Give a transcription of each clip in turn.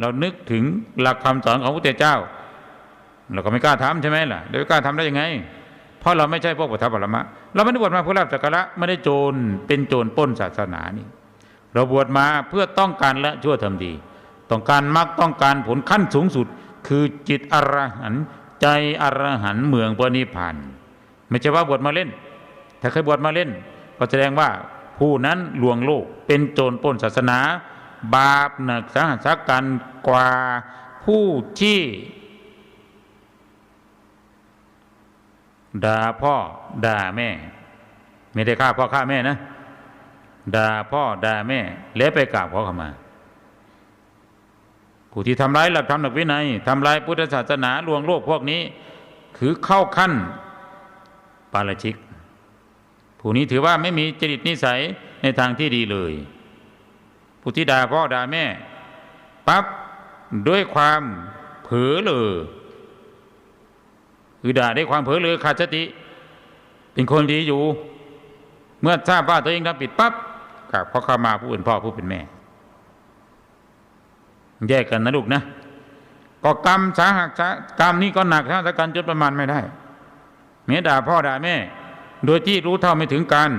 เรานึกถึงหลักคำสอนของพระพุทธเจ้า เราก็ไม่กล้าทำใช่ไหมล่ะเดี๋ยวกล้าทำได้ยังไง เพราะเราไม่ใช่พวกปัทภรมะ เราไม่ได้บวชมาเพื่อลาบสักการะไม่ได้โจรเป็นโจรป้นศาสนานี่ เราบวชมาเพื่อต้องการละชั่วทำดี ต้องการมรรคต้องการผลขั้นสูงสุด คือจิตอรหันต์ใจอรหันต์เมืองปณิพานธ์ไม่ใช่ว่าบวชมาเล่น ถ้าเคยบวชมาเล่น ก็แสดงว่าผู้นั้นลวงโลกเป็นโจรป้นศาสนา บาปหนักสาหัสกันกว่าผู้ที่ด่าพ่อด่าแม่ ไม่ได้ฆ่าพ่อฆ่าแม่นะด่าพ่อด่าแม่ แล้วไปกราบขอขมาผู้ที่ทำร้ายหลักธรรมหลักวินัยทำลายพุทธศาสนาลวงโลกพวกนี้ คือเข้าขั้นปาราชิก ผู้นี้ถือว่าไม่มีจริตนิสัยในทางที่ดีเลย ผู้ที่ด่าพ่อด่าแม่ปั๊บด้วยความเผลอเลยคือด่าด้วยความเผลอเลยขาดสติ เป็นคนดีอยู่ เมื่อทราบว่าตัวเองทำผิดปั๊บกับพ่อเข้ามาผู้เป็นพ่อผู้เป็นแม่ แยกกันนะลูกนะ ก็กรรมสาหัสสากรรมนี้ก็หนักถ้าสกันจนประมาณไม่ได้เมียด่าพ่อด่าแม่ โดยที่รู้เท่าไม่ถึงการ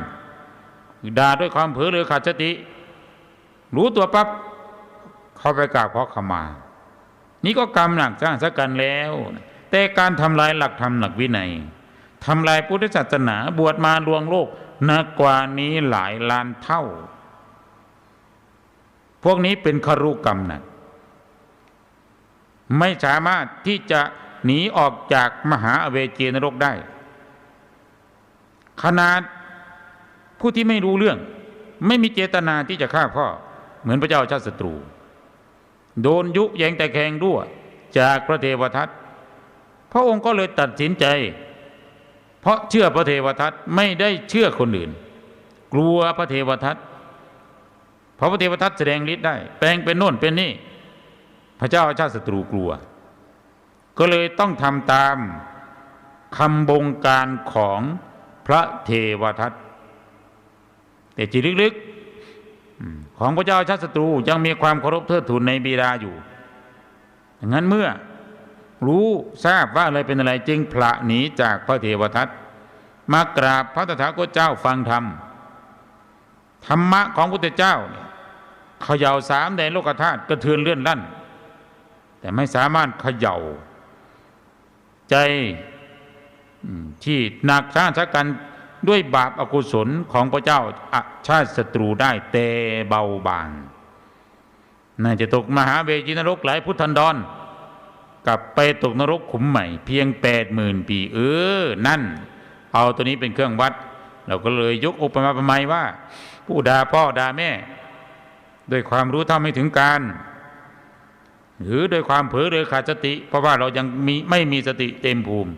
ด่าด้วยความเผลอหรือขาดสติ รู้ตัวปั๊บเขาไปกราบขอขมา นี่ก็กรรมหนักสร้างสักกันแล้ว แต่การทำลายหลักธรรมหลักวินัยทำลายพุทธศาสนาบวชมาลวงโลกนักกว่านี้หลายล้านเท่า พวกนี้เป็นคารุกรรมหนักไม่สามารถที่จะหนีออกจากมหาอเวจีนรกได้ ขนาดผู้ที่ไม่รู้เรื่อง ไม่มีเจตนาที่จะฆ่าพ่อ เหมือนพระเจ้าชาติศัตรู โดนยุแยงแต่แข่งด้วยจากพระเทวทัตพระองค์ก็เลยตัดสินใจ เพราะเชื่อพระเทวทัตไม่ได้เชื่อคนอื่น กลัวพระเทวทัตเพราะพระเทวทัตแสดงฤทธิ์ได้ แปลงเป็นโน่นเป็นนี่ พระเจ้าชาติศัตรูกลัว ก็เลยต้องทำตามคำบงการของพระเทวทัตแต่จิตลึกๆ ของพระเจ้าชาติศัตรูยังมีความเคารพเทิดทูนในบิดาอยู่อย่างนั้นเมื่อรู้ทราบว่าอะไรเป็นอะไรจึงพระหนีจากพระเทวทัตมากราบพระตถาคตเจ้าฟังธรรมธรรมะของพุทธเจ้าเนี่ยเขย่าสามแดนโลกธาตุกระเทือนเลื่อนลั่น แต่ไม่สามารถเขย่า ใจที่หนักชาติกัน ด้วยบาปอากุศลของพระเจ้าอาชาติศัตรูได้แต่เบาบางน่าจะตกมหาเวจีนรกหลายพุทธันดร กลับไปตกนรกขุมใหม่ เพียงแปดหมื่นปีเออ นั่น เอาตัวนี้เป็นเครื่องวัด เราก็เลยยกอุปมาประไมยว่า ผู้ด่าพ่อด่าแม่ ด้วยความรู้เท่าไม่ถึงการ หรือโดยความเผลอเลยขาดสติ เพราะว่าเรายังมีไม่มีสติเต็มภูมิ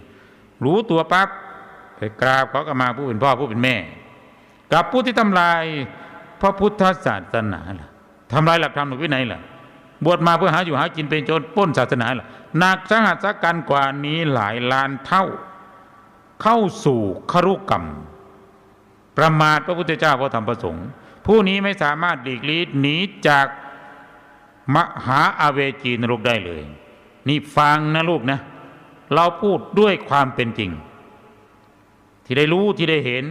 รู้ตัวปั๊บ ไปกราบเขาก็มาผู้เป็นพ่อผู้เป็นแม่ กับผู้ที่ทำลายพระพุทธศาสนาล่ะทำลายหลักธรรมหลักวินัยล่ะบวชมาเพื่อหาอยู่หากินเป็นโจรป้นศาสนาล่ะหนักสาหัสกันกว่านี้หลายล้านเท่า เข้าสู่ครุกรรม ประมาทพระพุทธเจ้าพระธรรมประสงค์ผู้นี้ไม่สามารถหลีกลี่หนีจากมหาอาเวจีนรกได้เลย นี่ฟังนะลูกนะ เราพูดด้วยความเป็นจริง ที่ได้รู้ที่ได้เห็น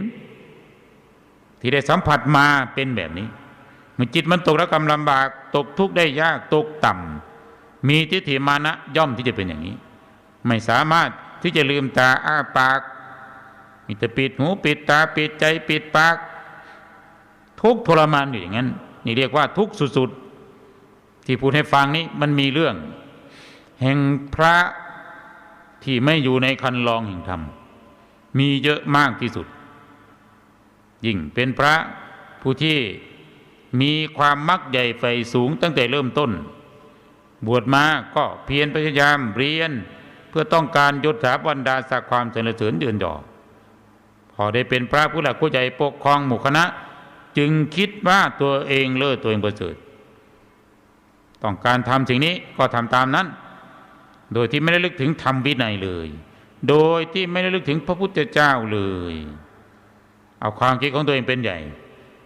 ที่ได้สัมผัสมาเป็นแบบนี้มื่อจิตมันตกระกำลำบาก ตกทุกข์ได้ยากตกต่ำมีทิฏฐิมานะย่อมที่จะเป็นอย่างนี้ ไม่สามารถที่จะลืมตาอ้าปาก มีแต่ปิดหูปิดตาปิดใจปิดปาก ทุกทรมานอยู่อย่างนั้น นี่เรียกว่าทุกสุดๆที่พูดให้ฟังนี้มันมีเรื่อง แห่งพระที่ไม่อยู่ในคันลองแห่งธรรม มีเยอะมากที่สุด ยิ่งเป็นพระผู้ที่มีความมักใหญ่ไฟสูงตั้งแต่เริ่มต้น บวชมาก็เพียรพยายามเรียน เพื่อต้องการยศถาบรรดาศักดิ์ความสรรเสริญเดือนดอพอได้เป็นพระผู้หลักผู้ใหญ่ปกครองหมู่คณะ จึงคิดว่าตัวเองเลิศตัวเองประเสริฐต้องการทำสิ่งนี้ก็ทำตามนั้น โดยที่ไม่ได้ลึกถึงธรรมวินัยเลย โดยที่ไม่ได้ลึกถึงพระพุทธเจ้าเลย เอาความคิดของตัวเองเป็นใหญ่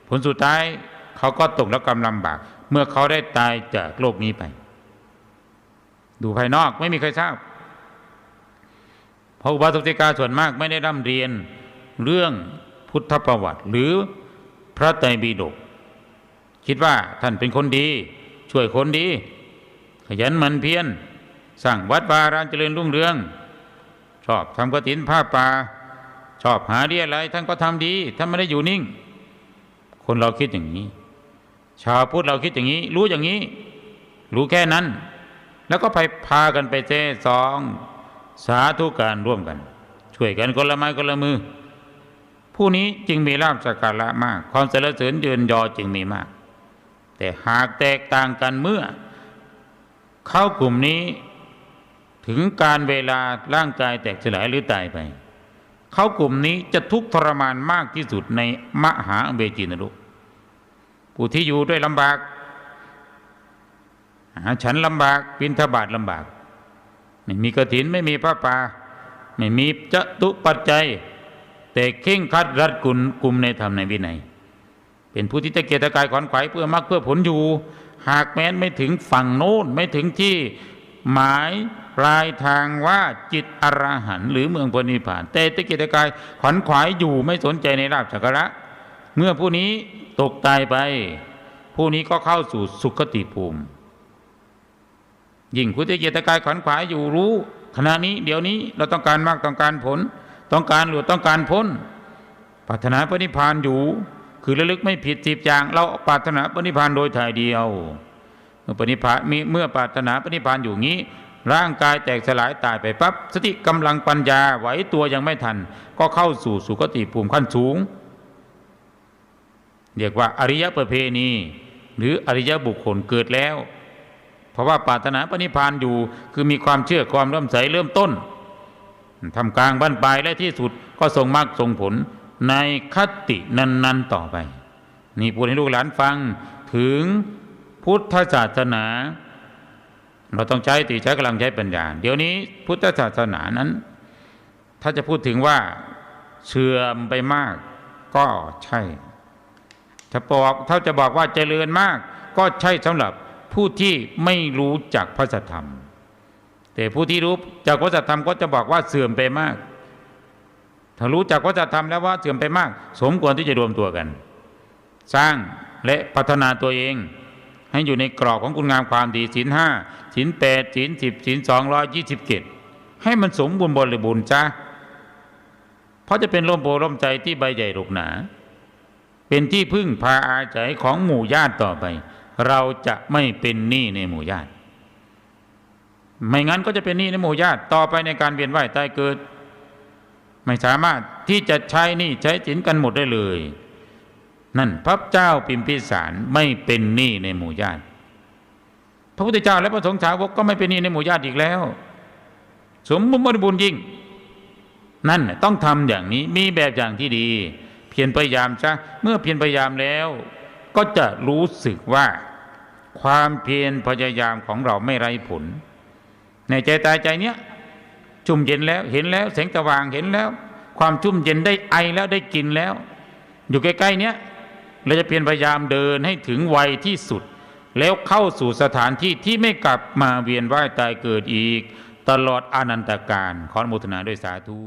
ผลสุดท้ายเขาก็ตกแล้วกำลำบาก เมื่อเขาได้ตายจากโลกนี้ไป ดูภายนอกไม่มีใครทราบเพราะอุบาสกติกาส่วนมากไม่ได้ร่ำเรียนเรื่องพุทธประวัติ หรือพระไตรปิฎกคิดว่าท่านเป็นคนดี ช่วยคนดี ขยันหมันเพียรสร้างวัดวาอารามเจริญรุ่งเรือง ชอบทำกฐินผ้าป่าชอบหาเรียอะไรท่านก็ทำดีท่านไม่ได้อยู่นิ่ง คนเราคิดอย่างนี้ ชาวพุทธเราคิดอย่างนี้ รู้อย่างนี้ รู้แค่นั้น แล้วก็ไปพากันไปเทซองสาธุการร่วมกัน ช่วยกันคนละไม้คนละมือ ผู้นี้จึงมีลาภสักการะมาก ความสรรเสริญเยือนยอจึงมีมาก แต่หากแตกต่างกันเมื่อ เข้ากลุ่มนี้ ถึงการเวลาร่างกายแตกสลายหรือตายไป เขากลุ่มนี้จะทุกข์ทรมานมากที่สุดในมหาอเวจีนรกผู้ที่อยู่ด้วยลำบากหาฉันลำบากบินทบาทลำบาก ไม่มีกระถินไม่มีพระป่าไม่มีจตุปัจจัย แต่เข่งคัดรัดกุลกลุ่มในธรรมในวินัย เป็นผู้ที่ตะเกียกตะกายขวนขวายเพื่อมรรคเพื่อผลอยู่ หากแม้นไม่ถึงฝั่งโน้นไม่ถึงที่หมาย ลายทางว่าจิตอรหันหรือเมืองพนิพานแต่ตะเกียกตกายขวนขวายอยู่ไม่สนใจในลาภสักระ เมื่อผู้นี้ตกตายไป ผู้นี้ก็เข้าสู่สุขติภูมิยิ่งผู้ที่เกียรติกายขวัญขวายอยู่รู้ขณะนี้เดี๋ยวนี้เราต้องการมากต้องการผล ต้องการหลุดต้องการพ้นปรารถนาปณิพานอยู่ คือระลึกไม่ผิดสิบอย่าง เราปรารถนาปณิพานโดยถ่ายเดียว เมื่อปณิพานมีเมื่อปรารถนาปณิพานอยู่งี้ ร่างกายแตกสลายตายไปปั๊บสติกำลังปัญญาไหวตัวยังไม่ทัน ก็เข้าสู่สุคติภูมิขั้นสูง เรียกว่าอริยประเพณี หรืออริยบุคคลเกิดแล้ว เพราะว่าปรารถนาปณิพานอยู่คือมีความเชื่อความเริ่อมใสเริ่มต้นทำกลางบั้นปลายและที่สุดก็ส่งมรรคส่งผลในคตินั้น ๆต่อไป นี่พูดให้ลูกหลานฟังถึงพุทธศาสนา เราต้องใช้ติใช้กำลังใช้ปัญญา เดี๋ยวนี้พุทธศาสนานั้น ถ้าจะพูดถึงว่าเสื่อมไปมาก ก็ใช่ ถ้าบอกถ้าจะบอกว่าเจริญมาก ก็ใช่สำหรับผู้ที่ไม่รู้จักพระสัธรรม แต่ผู้ที่รู้จากพระสัธรรมก็จะบอกว่าเสื่อมไปมาก ถ้ารู้จักพระสัธรรมแล้วว่าเสื่อมไปมาก สมควรที่จะรวมตัวกัน สร้างและพัฒนาตัวเอง ให้อยู่ในกรอบของคุณงามความดีศีลห้าศีลแปดศีลสิบศีลสองร้อยยี่สิบเจ็ดให้มันสมบูรณ์บริบูรณ์จ้าเพราะจะเป็นร่มโพร่มใจที่ใบใหญ่หลกหนา เป็นที่พึ่งพาอาศัยของหมู่ญาติต่อไป เราจะไม่เป็นหนี้ในหมู่ญาติ ไม่งั้นก็จะเป็นหนี้ในหมู่ญาติต่อไปในการเวียนว่ายตายเกิด ไม่สามารถที่จะใช้หนี้ใช้สินกันหมดได้เลย นั่นพระเจ้าปิมพิสารไม่เป็นหนี้ในหมู่ญาติ พระพุทธเจ้าและพระสงฆ์สาวกก็ไม่เป็นหนี้ในหมู่ญาติอีกแล้ว สมบูรณ์บริบูรณ์ยิ่ง นั่นต้องทำอย่างนี้มีแบบอย่างที่ดี เพียรพยายามซะเมื่อเพียรพยายามแล้ว ก็จะรู้สึกว่า ความเพียรพยายามของเราไม่ไร้ผล ในใจตายใจเนี้ยชุ่มเย็นแล้วเห็นแล้วแสงสว่างเห็นแล้ว ความชุ่มเย็นได้ไอแล้วได้กินแล้ว อยู่ใกล้ๆเนี้ย เราจะเพียรพยายามเดินให้ถึงวัยที่สุด แล้วเข้าสู่สถานที่ที่ไม่กลับมาเวียนว่ายตายเกิดอีก ตลอดอนันตการขออนุโมทนาด้วยสาธุ